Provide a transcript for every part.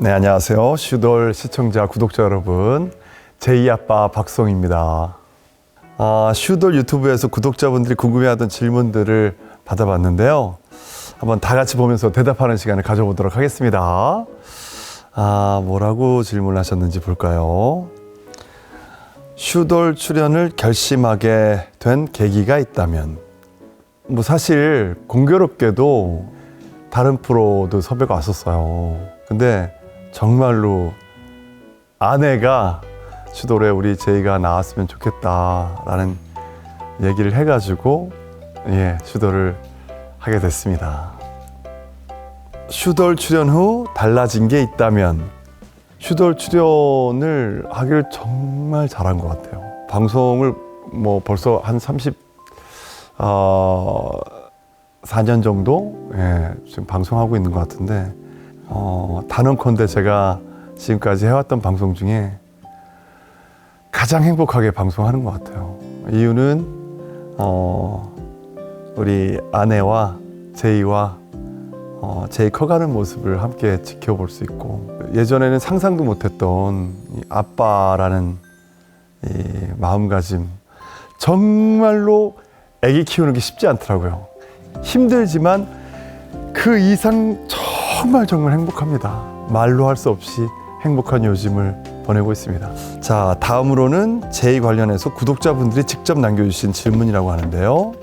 네, 안녕하세요. 슈돌 시청자, 구독자 여러분. 제이 아빠 박송입니다. 아, 슈돌 유튜브에서 구독자분들이 궁금해하던 질문들을 받아봤는데요. 한번 다 같이 보면서 대답하는 시간을 가져보도록 하겠습니다. 아, 뭐라고 질문하셨는지 볼까요? 슈돌 출연을 결심하게 된 계기가 있다면, 뭐 사실 공교롭게도 다른 프로도 섭외가 왔었어요. 근데 정말로 아내가 슈돌에 우리 제이가 나왔으면 좋겠다라는 얘기를 해가지고 예 슈돌을 하게 됐습니다. 슈돌 출연 후 달라진 게 있다면 슈돌 출연을 하길 정말 잘한 것 같아요. 방송을 뭐 벌써 한 30, 어, 4년 정도 예, 지금 방송하고 있는 것 같은데 어, 단언컨대 제가 지금까지 해왔던 방송 중에 가장 행복하게 방송하는 것 같아요. 이유는 어, 우리 아내와 제이와 어, 제이 커가는 모습을 함께 지켜볼 수 있고 예전에는 상상도 못했던 이 아빠라는 이 마음가짐 정말로 아기 키우는 게 쉽지 않더라고요. 힘들지만 그 이상 정말 정말 행복합니다. 말로 할 수 없이 행복한 요즘을 보내고 있습니다. 자, 다음으로는 제이 관련해서 구독자분들이 직접 남겨주신 질문이라고 하는데요.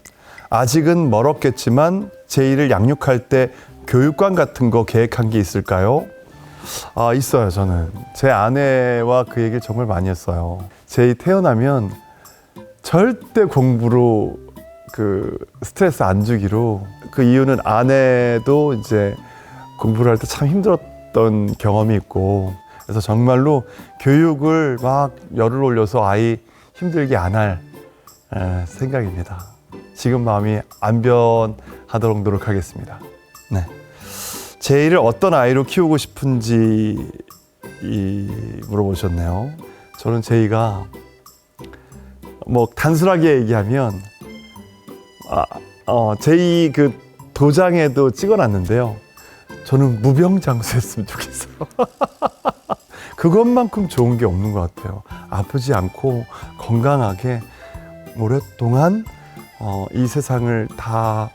아직은 멀었겠지만 제이를 양육할 때 교육관 같은 거 계획한 게 있을까요? 아, 있어요, 저는. 제 아내와 그 얘기를 정말 많이 했어요. 제이 태어나면 절대 공부로 그 스트레스 안 주기로 그 이유는 아내도 이제 공부를 할 때 참 힘들었던 경험이 있고 그래서 정말로 교육을 막 열을 올려서 아이 힘들게 안 할 생각입니다. 지금 마음이 안 변하도록 노력하겠습니다. 네. 제이를 어떤 아이로 키우고 싶은지 이 물어보셨네요. 저는 제이가 뭐 단순하게 얘기하면 아, 어, 제이 그 도장에도 찍어놨는데요. 저는 무병장수했으면 좋겠어요. 그것만큼 좋은 게 없는 것 같아요. 아프지 않고 건강하게 오랫동안 어, 이 세상을 다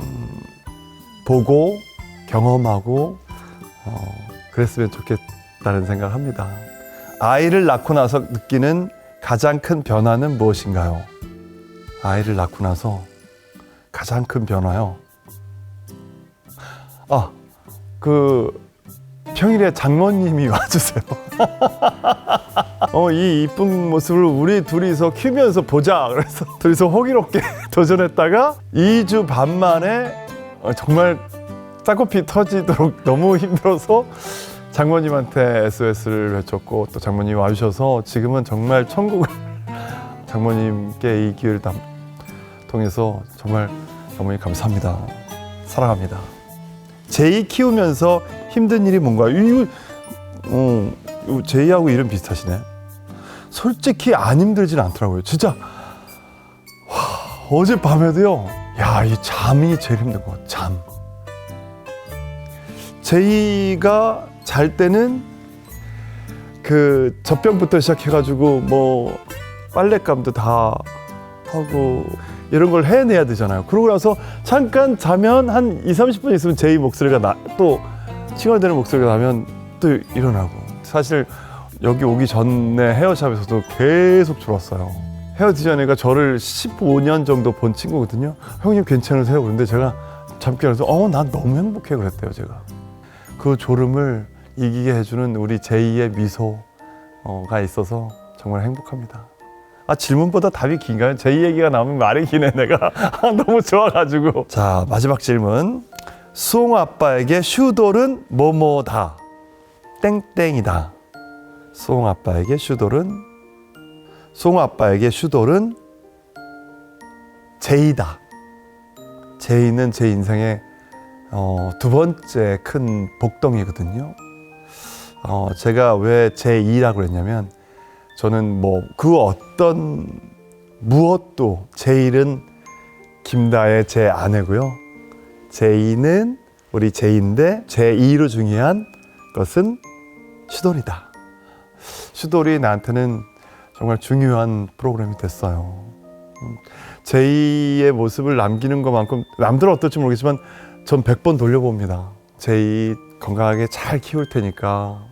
음, 보고 경험하고 어, 그랬으면 좋겠다는 생각을 합니다. 아이를 낳고 나서 느끼는 가장 큰 변화는 무엇인가요? 아이를 낳고 나서 가장 큰 변화요. 아, 그 평일에 장모님이 와주세요. 어, 이 이쁜 모습을 우리 둘이서 키우면서 보자. 그래서 둘이서 호기롭게 도전했다가 2주 반 만에 어, 정말 쌍코피 터지도록 너무 힘들어서 장모님한테 SOS를 외쳤고 또 장모님이 와주셔서 지금은 정말 천국을 장모님께 이 기회를 담, 통해서 정말 장모님 감사합니다. 사랑합니다. 제이 키우면서 힘든 일이 뭔가요? 이거, 어, 제이하고 이름 비슷하시네. 솔직히 안 힘들진 않더라고요. 진짜 와, 어젯밤에도요. 야, 이 잠이 제일 힘든 것 같아. 잠. 제이가 잘 때는 그 젖병부터 시작해가지고 뭐 빨랫감도 다 하고 이런 걸 해내야 되잖아요. 그러고 나서 잠깐 자면 한 2, 30분 있으면 제이 목소리가 나, 또 칭얼대는 목소리가 나면 또 일어나고. 사실 여기 오기 전에 헤어샵에서도 계속 졸았어요. 헤어지자네가 저를 15년 정도 본 친구거든요. 형님 괜찮으세요? 그런데 제가 잠기 안에서 어, 난 너무 행복해 그랬대요, 제가. 그 졸음을 이기게 해주는 우리 제이의 미소가 있어서 정말 행복합니다. 아 질문보다 답이 긴가요? 제이 얘기가 나오면 말이 기네 내가. 아, 너무 좋아가지고. 자 마지막 질문. 수홍 아빠에게 슈돌은 뭐뭐다? 땡땡이다. 수홍 아빠에게 슈돌은? 수홍 아빠에게 슈돌은? 제이다. 제이는 제 인생의 어, 두 번째 큰 복덩이거든요. 어, 제가 왜 제2라고 그랬냐면 저는 뭐 그 어떤 무엇도 제 일은 김다의 제 아내고요. 제이는 우리 제이인데 제2로 중요한 것은 슈돌이다. 슈돌이 나한테는 정말 중요한 프로그램이 됐어요. 음, 제이의 모습을 남기는 것만큼 남들은 어떨지 모르겠지만 전 100번 돌려봅니다. 제이 건강하게 잘 키울 테니까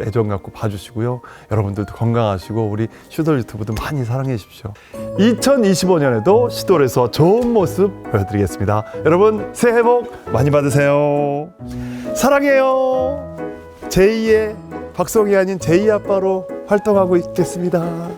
애정 갖고 봐주시고요. 여러분들도 건강하시고 우리 슈돌 유튜브도 많이 사랑해 주십시오. 2025년에도 슈돌에서 좋은 모습 보여드리겠습니다. 여러분 새해 복 많이 받으세요. 사랑해요. 제이의 박성이 아닌 제이 아빠로 활동하고 있겠습니다.